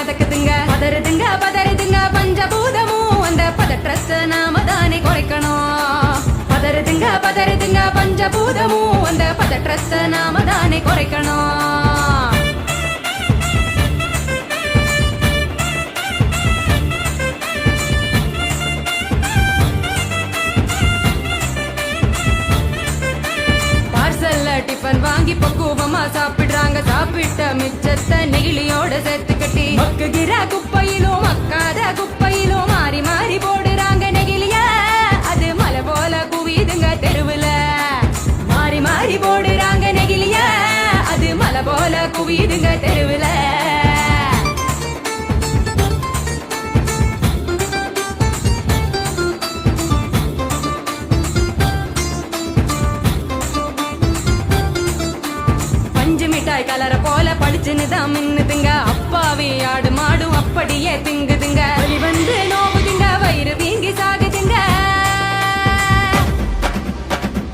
மிதக்குதுங்க பதறுதுங்க பதறுதுங்க. பஞ்சபூதமும் அந்த பதற்றத்தை நாம தானே குறைக்கணும். பதறுதுங்க பதறுதுங்க பஞ்சபூதமும் அந்த பதற்றத்தை நாம தானே குறைக்கணும் டிஃபன் வாங்கி பக்குவமா சாப்பிடுறாங்க. சாப்பிட்ட மிச்சத்தை நெகிழியோட சேர்த்து கட்டி மக்குகிற குப்பையிலும் மக்காத குப்பையிலும் மாறி மாறி போடுறாங்க நெகிழிய. அது மலை போல குவிதுங்க தெருவுல. மாறி மாறி போடுறாங்க நெகிழிய. அது மலை போல குவிதுங்க தெருவுல. பஞ்சு மிட்டாய் கலர போல பளிச்சுன்னு தான் மின்னுதுங்க அப்பாவே ஆடு மாடும் அப்படியே திங்குதுங்க வழி வந்து நோவுதுங்க வயிறு வீங்கி சாகுதுங்க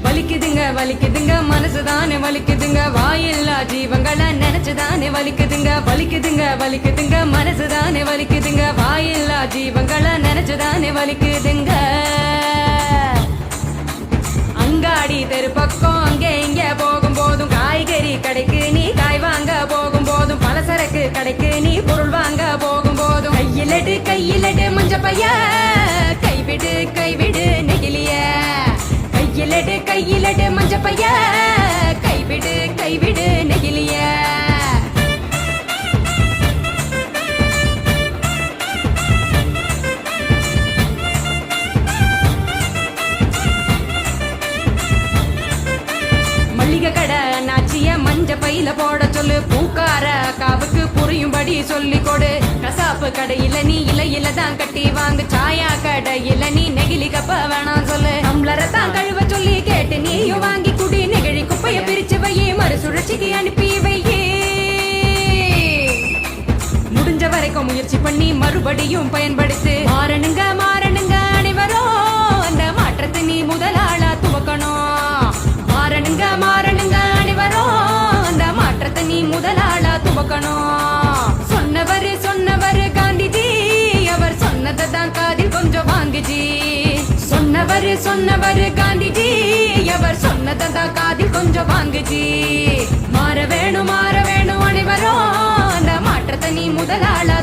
வலிக்குதுங்க வலிக்குதுங்க மனசுதானே வலிக்குதுங்க வாயில்லா ஜீவங்களை நினைச்சுதானே வலிக்குதுங்க வலிக்குதுங்க வலிக்குதுங்க மனசுதானே வலிக்குதுங்க வாயில்லா ஜீவங்களை நினைச்சுதானே வலிக்குதுங்க அங்காடி தெரு பக்கம் கையிலடு பைய கைவிடு கைவிடு நெகிழிய. கையிலடு கையிலடு மஞ்ச பைய கைவிடு கைவிடு நெகிழிய. மல்லிகை கடை நாச்சிய மஞ்ச பையில போட சொல்லு. பூக்கார காவுக்கு புரியும்படி சொல்லி கொடு. கசாப்பு கடையில நீ இலையில தான் கட்டி வாங்கு. சாயா கடையில நீ நெகிழி கப்ப வேணாம் சொல்லு. டம்ளரை தான் கழுவ சொல்லி கேட்டு நீயும் வாங்கி குடி. நெகிழி குப்பைய பிரிச்சு வையே மறுசுழற்சிக்கு அனுப்பி வையே. முடிஞ்ச வரைக்கும் முயற்சி பண்ணி மறுபடியும் பயன்படுத்து. மாறணுங்க மாறணுங்க அனைவரும் அந்த மாற்றத்தை நீ முதலாளா துவக்கணும். மாறணுங்க மாறணுங்க அனைவரும் அந்த மாற்றத்தை நீ முதலாளா துவக்கணும். சொன்னவர் சொன்னவர் காந்திஜி. அவர் சொன்னதா காதில் கொஞ்சம் வாங்குஜி. மாற வேணும் மாற வேணும் அனைவரும். அந்த மாற்றத்தை நீ முதலாளா